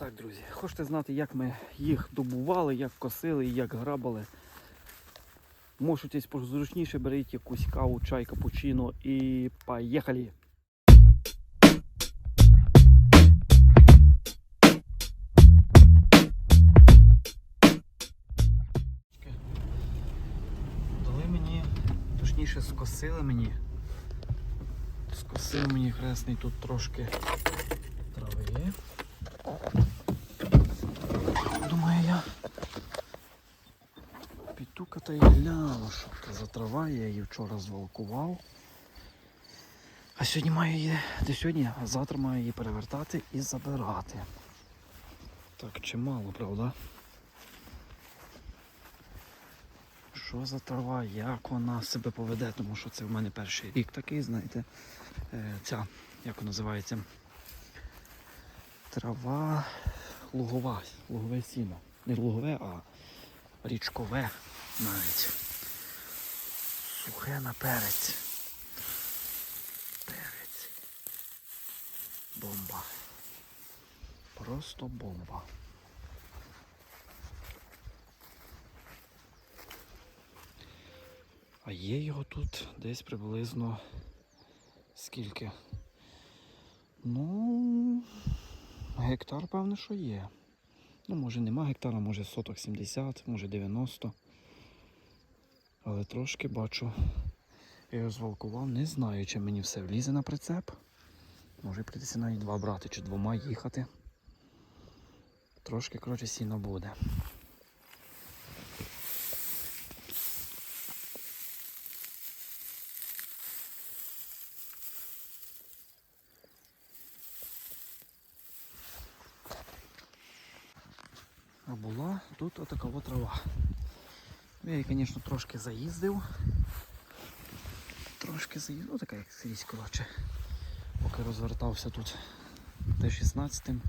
Так, друзі, хочете знати, як ми їх добували, як косили і як грабали. Можете позручніше, беріть якусь каву, чай, капучино і поїхали! Дали мені, точніше скосили мені. Скосив мені хресний тут трошки трави. Думаю, я підтукати що це за трава, я її вчора звалкував. А сьогодні маю її, не сьогодні, а завтра маю її перевертати і забирати. Так, чимало, правда? Що за трава, як вона себе поведе, тому що це в мене перший рік такий, знаєте, е, ця, як вона називається, трава лугова, лугове сіно. Не лугове, а річкове навіть. Сухе на перець. Перець. Бомба. Просто бомба. А є його тут десь приблизно скільки? Ну, гектар, певно, що є. Ну, може нема гектара, може соток 70, може 90. Але трошки бачу, я його звалкував, не знаю, чи мені все влізе на прицеп. Може прийдеться навіть два брати чи двома їхати. Трошки, коротше, сіно буде. А була тут отака от трава. Я її, звісно, трошки заїздив. Трошки заїздив, ну така як скрізь, коротше. Поки розвертався тут Т-16.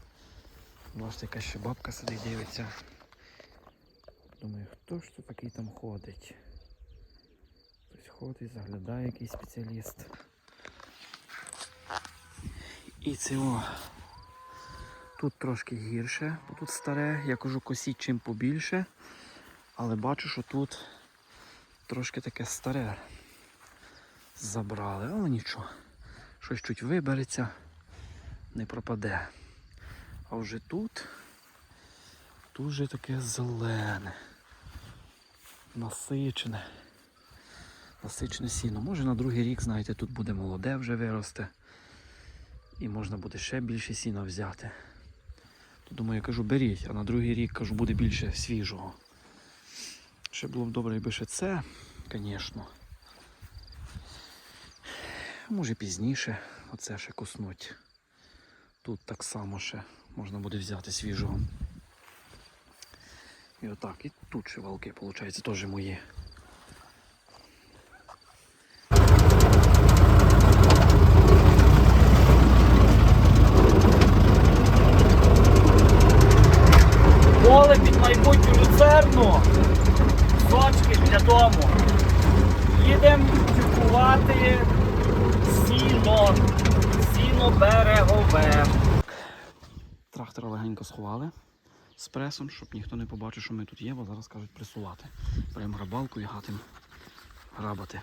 Бачите, яка ще бабка сидить дивиться. Думаю, хто ж тут такий там ходить? Хтось ходить, заглядає якийсь спеціаліст. І цього Тут трошки гірше, бо тут старе, я кажу косіть чим побільше, але бачу, що тут трошки таке старе забрали, але нічого. Щось чуть вибереться, не пропаде. А вже тут, тут вже таке зелене, насичене, насичене сіно. Може на другий рік, знаєте, тут буде молоде вже виросте. І можна буде ще більше сіна взяти. Думаю, я кажу, беріть, а на другий рік кажу, буде більше свіжого. Ще було б добре, якби ще це, звісно. Може пізніше оце ще куснуть. Тут так само ще можна буде взяти свіжого. І отак, і тут ще валки, виходить, теж мої. Поле під майбутню люцерну. Сочки для дому. Їдемо купувати сіно. Сіно берегове. Трактора легенько сховали з пресом, щоб ніхто не побачив, що ми тут є, бо зараз кажуть пресувати. Беремо грабалку і гатимо грабати.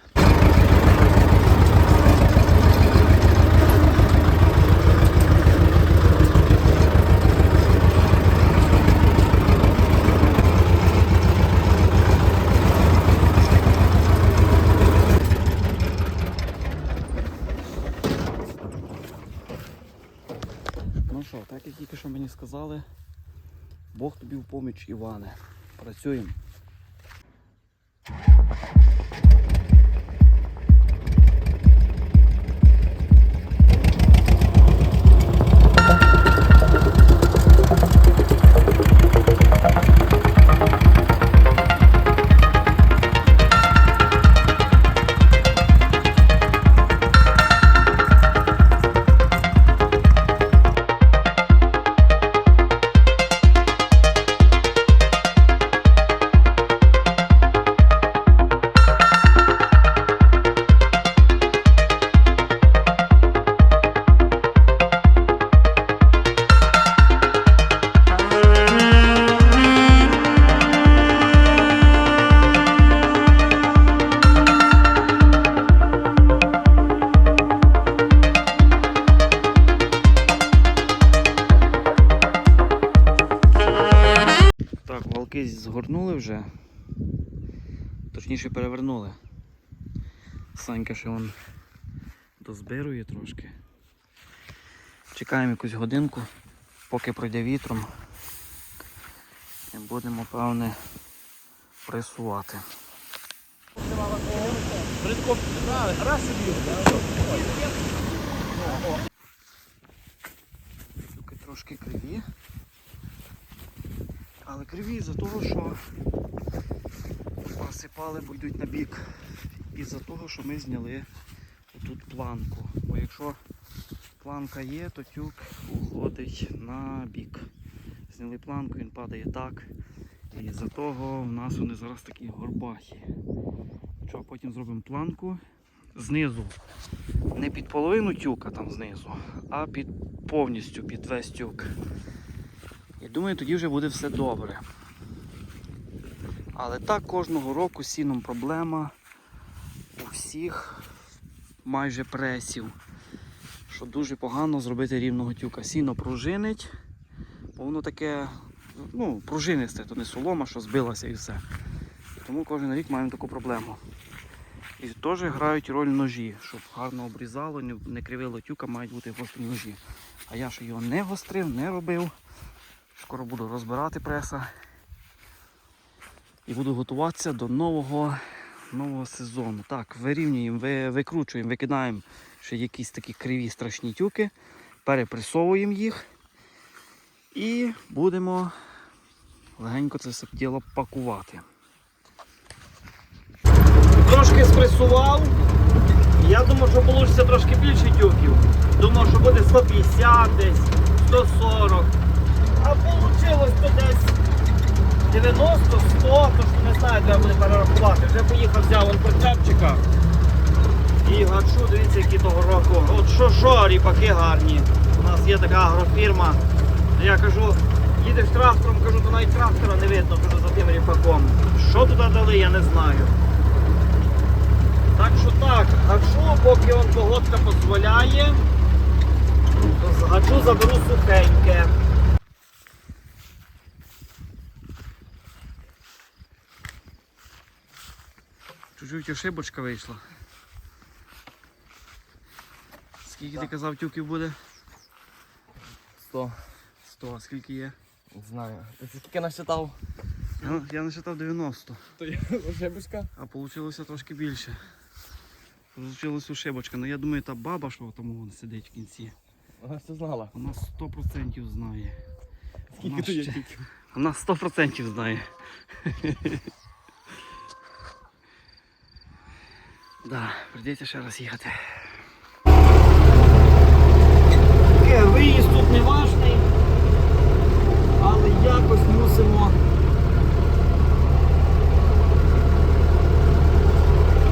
Що, так як тільки що мені сказали, Бог тобі в поміч, Іване. Працюємо. Пилки згорнули вже. Точніше перевернули. Санька ще вон дозбирує трошки. Чекаємо якусь годинку, поки пройде вітром. І будемо, певне, пресувати. Раз. Трошки криві. Але криві за того, що просипали, бо йдуть на бік. І за того, що ми зняли тут планку. Бо якщо планка є, то тюк уходить на бік. Зняли планку, він падає так. І за того в нас вони зараз такі горбахи. Що потім зробимо планку знизу. Не під половину тюка там знизу, а під повністю під весь тюк. Думаю, тоді вже буде все добре. Але так кожного року з сіном проблема у всіх майже пресів. Що дуже погано зробити рівного тюка. Сіно пружинить, бо воно таке, ну, пружинисте, то не солома, що збилася і все. Тому кожен рік маємо таку проблему. І теж грають роль ножі, щоб гарно обрізало, не- кривило тюка, мають бути гострі ножі. А я ще його не гострив, не робив. Скоро буду розбирати преса. І буду готуватися до нового, нового сезону. Так, вирівнюємо, ви, викручуємо, викидаємо ще якісь такі криві страшні тюки, перепресовуємо їх і будемо легенько це все діло пакувати. Трошки спресував. Я думав, що вийде трошки більше тюків. Думав, що буде 150 десь, 140. А вийшло то десь 90, 100, то що не знаю, треба буде перерахувати. Вже поїхав, взяв вон прицепчика. І гачу, дивіться, які того року. От що що, ріпаки гарні. У нас є така агрофірма. Я кажу, їдеш трактором, кажу, то навіть трактора не видно, кажу, за тим ріпаком. Що туди дали, я не знаю. Так що так, гачу, поки он погодка дозволяє, гачу заберу сухеньке. Чуть-чуть ошибочка вийшла. Скільки ти казав тюків буде? Сто. 100, а скільки є? Не знаю. Ти скільки насчитав? Ну, я насчитав 90, То я ошибочка. а вийшло трошки більше. Получилась ошибочка. Ну я думаю, та баба, що там вон сидить в кінці, Вона все знала. вона 100% знає. Скільки Вона є ще- Вона 100% знає. Да, прийдеться ще раз їхати. Таке, виїзд тут не важний, але якось мусимо.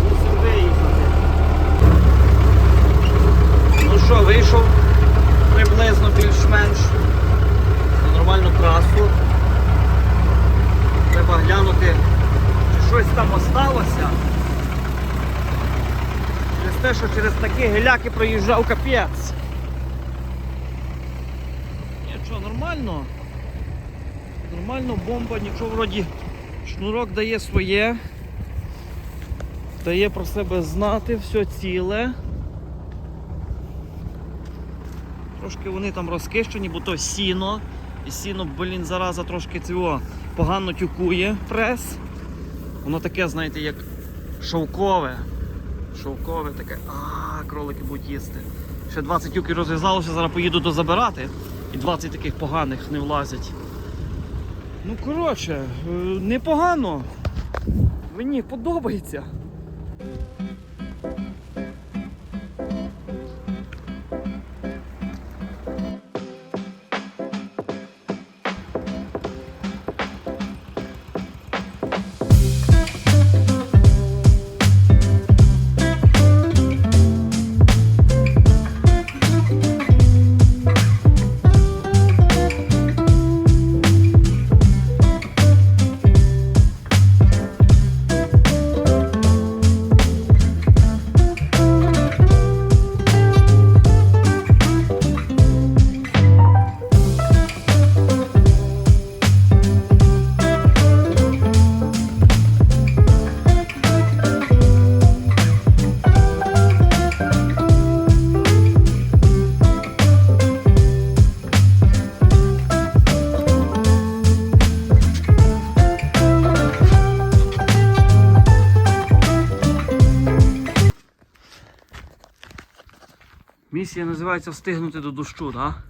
Мусимо виїхати. Ну що, вийшов приблизно більш-менш на нормальну трасу. Треба глянути, чи щось там осталося. Через те, що через такі геляки проїжджав капець. Ні, що, нормально. Нормально, бомба, нічого вроді шнурок дає своє. Дає про себе знати, все ціле. Трошки вони там розкищені, бо то сіно. І сіно, блін, зараза трошки цього погано тюкує прес. Воно таке, знаєте, як шовкове. Шовкове таке. А, кролики будуть їсти. Ще 20 тюків розв'язалося, зараз поїду дозабирати. І 20 таких поганих не влазять. Ну, коротше, е, непогано. Мені подобається. Місія називається встигнути до дощу, так?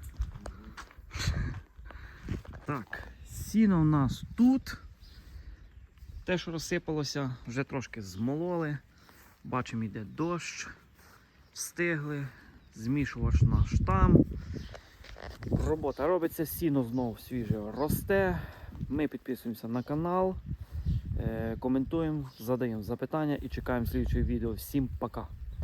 Так, сіно в нас тут. Те, що розсипалося, вже трошки змололи. Бачимо, йде дощ. Встигли. Змішувач наш там. Робота робиться, сіно знову свіже росте. Ми підписуємося на канал, е, коментуємо, задаємо запитання і чекаємо слідчого відео. Всім пока!